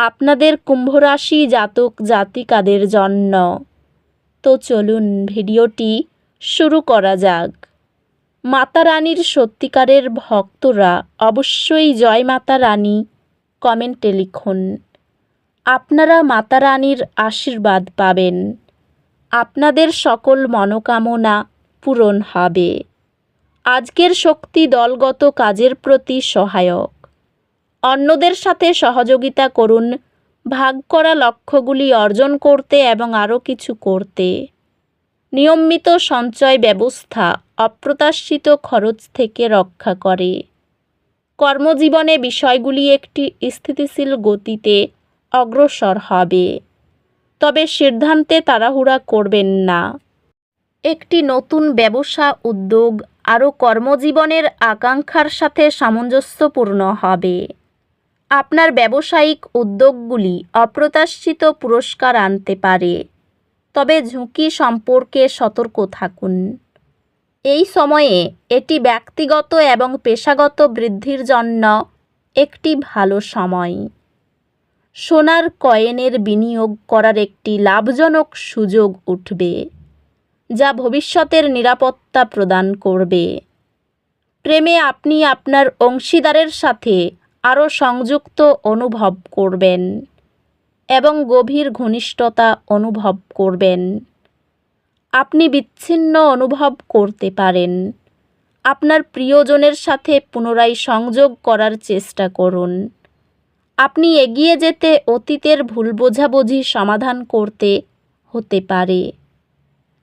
আপনাদের কুম্ভরাশি জাতক জাতিকাদের জন্য। তো চলুন ভিডিওটি শুরু করা যাক। মাতা রানীর সত্যিকারের ভক্তরা অবশ্যই জয় মাতা রানী কমেন্টে লিখুন। আপনারা মাতা রানীর আশীর্বাদ পাবেন। আপনাদের সকল মনোকামনা পূরণ হবে। আজকের শক্তি দলগত কাজের প্রতি সহায়ক। অন্যদের সাথে সহযোগিতা করুন, ভাগ করা লক্ষ্যগুলি অর্জন করতে এবং আরও কিছু করতে। নিয়মিত সঞ্চয় ব্যবস্থা অপ্রত্যাশিত খরচ থেকে রক্ষা করে। কর্মজীবনে বিষয়গুলি একটি স্থিতিশীল গতিতে অগ্রসর হবে। তবে সিদ্ধান্তে তাড়াহুড়া করবেন না। একটি নতুন ব্যবসা উদ্যোগ আরও কর্মজীবনের আকাঙ্ক্ষার সাথে সামঞ্জস্যপূর্ণ হবে। আপনার ব্যবসায়িক উদ্যোগগুলি অপ্রত্যাশিত পুরস্কার আনতে পারে। তবে ঝুঁকি সম্পর্কে সতর্ক থাকুন। এই সময়ে এটি ব্যক্তিগত এবং পেশাগত বৃদ্ধির জন্য একটি ভালো সময়। সোনার কয়েনের বিনিয়োগ করার একটি লাভজনক সুযোগ উঠবে, যা ভবিষ্যতের নিরাপত্তা প্রদান করবে। প্রেমে আপনি আপনার অংশীদারের সাথে আরও সংযুক্ত অনুভব করবেন এবং গভীর ঘনিষ্ঠতা অনুভব করবেন। আপনি বিচ্ছিন্ন অনুভব করতে পারেন। আপনার প্রিয়জনের সাথে পুনরায় সংযোগ করার চেষ্টা করুন। আপনি এগিয়ে যেতে অতীতের ভুল বোঝাবুঝি সমাধান করতে হতে পারে।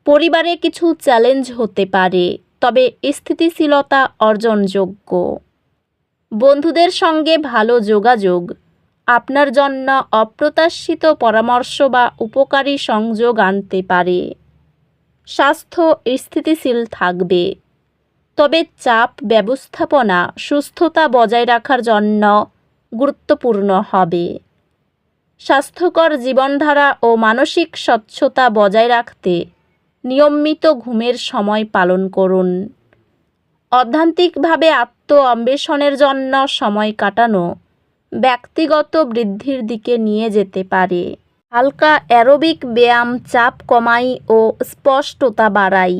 পরিবারে কিছু চ্যালেঞ্জ হতে পারে, তবে স্থিতিশীলতা অর্জনযোগ্য। বন্ধুদের সঙ্গে ভালো যোগাযোগ, আপনার জন্য অপ্রত্যাশিত পরামর্শ বা উপকারী সংযোগ আনতে পারে। স্বাস্থ্য স্থিতিশীল থাকবে। তবে চাপ ব্যবস্থাপনা সুস্থতা বজায় রাখার জন্য গুরুত্বপূর্ণ হবে। স্বাস্থ্যকর জীবনধারা ও মানসিক স্বচ্ছতা বজায় রাখতে নিয়মিত ঘুমের সময় পালন করুন। অধ্যান্তিকভাবে আত্ম অন্বেষণের জন্য সময় কাটানো ব্যক্তিগত বৃদ্ধির দিকে নিয়ে যেতে পারে। হালকা অ্যারোবিক ব্যায়াম, চাপ কমাই ও স্পষ্টতা বাড়াই।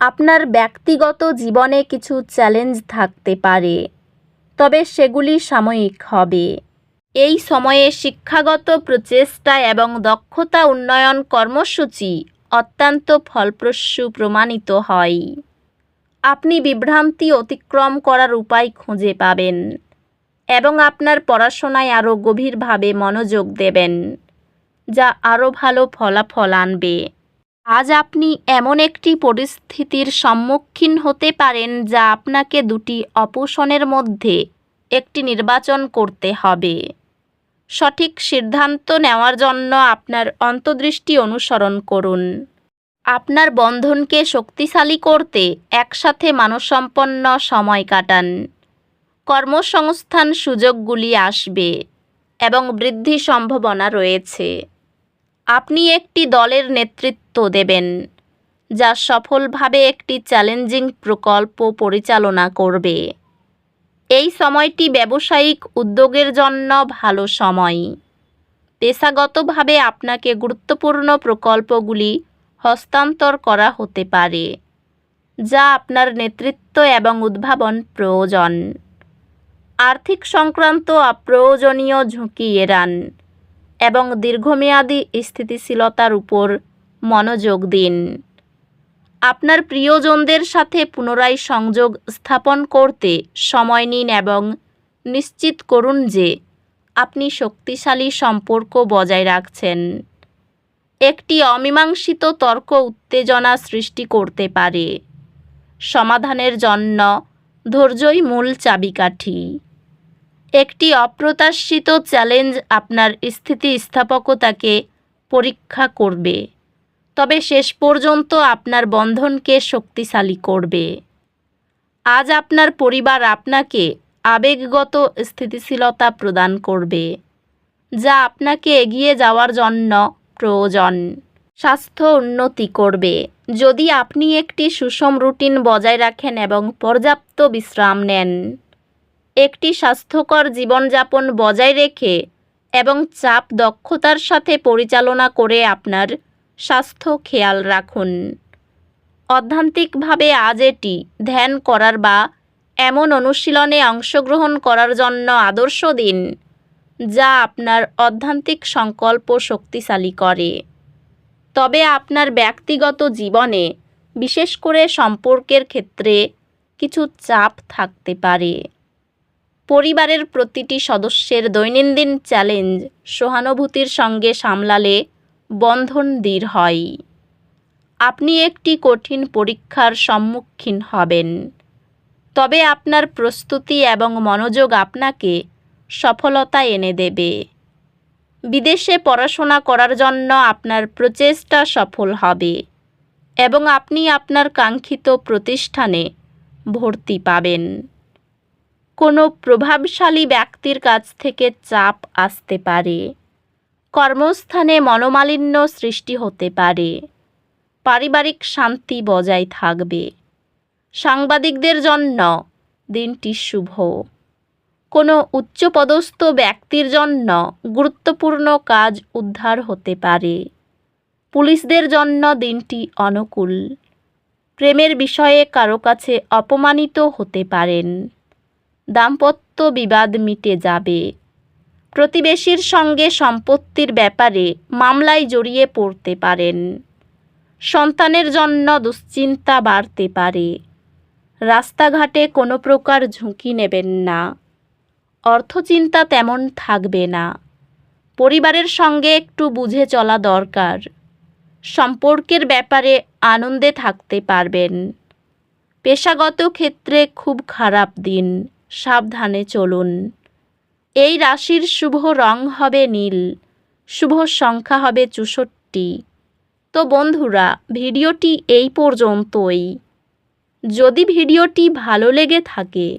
আপনার ব্যক্তিগত জীবনে কিছু চ্যালেঞ্জ থাকতে পারে, তবে সেগুলি সাময়িক হবে। এই সময়ে শিক্ষাগত প্রচেষ্টা এবং দক্ষতা উন্নয়ন কর্মসূচি অত্যন্ত ফলপ্রসূ প্রমাণিত হয়। আপনি বিভ্রান্তি অতিক্রম করার উপায় খুঁজে পাবেন এবং আপনার পড়াশোনায় আরও গভীরভাবে মনোযোগ দেবেন, যা আরও ভালো ফলাফল আনবে। আজ আপনি এমন একটি পরিস্থিতির সম্মুখীন হতে পারেন, যা আপনাকে দুটি অপশনের মধ্যে একটি নির্বাচন করতে হবে। সঠিক সিদ্ধান্ত নেওয়ার জন্য আপনার অন্তর্দৃষ্টি অনুসরণ করুন। আপনার বন্ধনকে শক্তিশালী করতে একসাথে মানসম্পন্ন সময় কাটান। কর্মসংস্থান সুযোগগুলি আসবে এবং বৃদ্ধি সম্ভাবনা রয়েছে। আপনি একটি দলের নেতৃত্ব দেবেন, যা সফলভাবে একটি চ্যালেঞ্জিং প্রকল্প পরিচালনা করবে। এই সময়টি ব্যবসায়িক উদ্যোগের জন্য ভালো সময়। পেশাগতভাবে আপনাকে গুরুত্বপূর্ণ প্রকল্পগুলি হস্তান্তর করা হতে পারে, যা আপনার নেতৃত্ব এবং উদ্ভাবন প্রয়োজন। আর্থিক সংক্রান্ত অপ্রয়োজনীয় ঝুঁকি এড়ান এবং দীর্ঘমেয়াদী স্থিতিশীলতার উপর মনোযোগ দিন। আপনার প্রিয়জনদের সাথে পুনরায় সংযোগ স্থাপন করতে সময় নিন এবং নিশ্চিত করুন যে আপনি শক্তিশালী সম্পর্ক বজায় রাখছেন। একটি অমীমাংসিত তর্ক উত্তেজনা সৃষ্টি করতে পারে। সমাধানের জন্য ধৈর্যই মূল চাবিকাঠি। একটি অপ্রত্যাশিত চ্যালেঞ্জ আপনার স্থিতিস্থাপকতাকে পরীক্ষা করবে, তবে শেষ পর্যন্ত আপনার বন্ধনকে শক্তিশালী করবে। আজ আপনার পরিবার আপনাকে আবেগগত স্থিতিশীলতা প্রদান করবে, যা আপনাকে এগিয়ে যাওয়ার জন্য প্রয়োজন। স্বাস্থ্য উন্নতি করবে। যদি আপনি একটি সুষম রুটিন বজায় রাখেন এবং পর্যাপ্ত বিশ্রাম নেন, একটি স্বাস্থ্যকর জীবনযাপন বজায় রেখে এবং চাপ দক্ষতার সাথে পরিচালনা করে আপনার স্বাস্থ্য খেয়াল রাখুন। অধ্যান্তিকভাবে আজ এটি ধ্যান করার বা এমন অনুশীলনে অংশগ্রহণ করার জন্য আদর্শ দিন। যা আপনার অধ্যান্তিক সংকল্প শক্তিশালী করে। তবে আপনার ব্যক্তিগত জীবনে বিশেষ করে সম্পর্কের ক্ষেত্রে কিছু চাপ থাকতে পারে। পরিবারের প্রতিটি সদস্যের দৈনন্দিন চ্যালেঞ্জ সহানুভূতির সঙ্গে সামলালে বন্ধন দৃঢ় হয়। আপনি একটি কঠিন পরীক্ষার সম্মুখীন হবেন। তবে আপনার প্রস্তুতি এবং মনোযোগ আপনাকে সফলতা এনে দেবে। বিদেশে পড়াশোনা করার জন্য আপনার প্রচেষ্টা সফল হবে এবং আপনি আপনার কাঙ্ক্ষিত প্রতিষ্ঠানে ভর্তি পাবেন। কোনো প্রভাবশালী ব্যক্তির কাছ থেকে চাপ আসতে পারে। কর্মস্থানে মনোমালিন্য সৃষ্টি হতে পারে। পারিবারিক শান্তি বজায় থাকবে। সাংবাদিকদের জন্য দিনটি শুভ। কোনো উচ্চপদস্থ ব্যক্তির জন্য গুরুত্বপূর্ণ কাজ উদ্ধার হতে পারে। পুলিশদের জন্য দিনটি অনুকূল। প্রেমের বিষয়ে কারও কাছে অপমানিত হতে পারেন। দাম্পত্য বিবাদ মিটে যাবে। প্রতিবেশীর সঙ্গে সম্পত্তির ব্যাপারে মামলায় জড়িয়ে পড়তে পারেন। সন্তানের জন্য দুশ্চিন্তা বাড়তে পারে। রাস্তাঘাটে কোনো প্রকার ঝুঁকি নেবেন না। অর্থচিন্তা তেমন থাকবে না। পরিবারের সঙ্গে একটু বুঝে চলা দরকার। সম্পর্কের ব্যাপারে আনন্দে থাকতে পারবেন। পেশাগত ক্ষেত্রে খুব খারাপ দিন, সাবধানে চলুন। এই রাশির শুভ রং হবে নীল, শুভ সংখ্যা হবে চৌষট্টি। তো বন্ধুরা, ভিডিওটি এই পর্যন্তই। যদি ভিডিওটি ভালো লেগে থাকে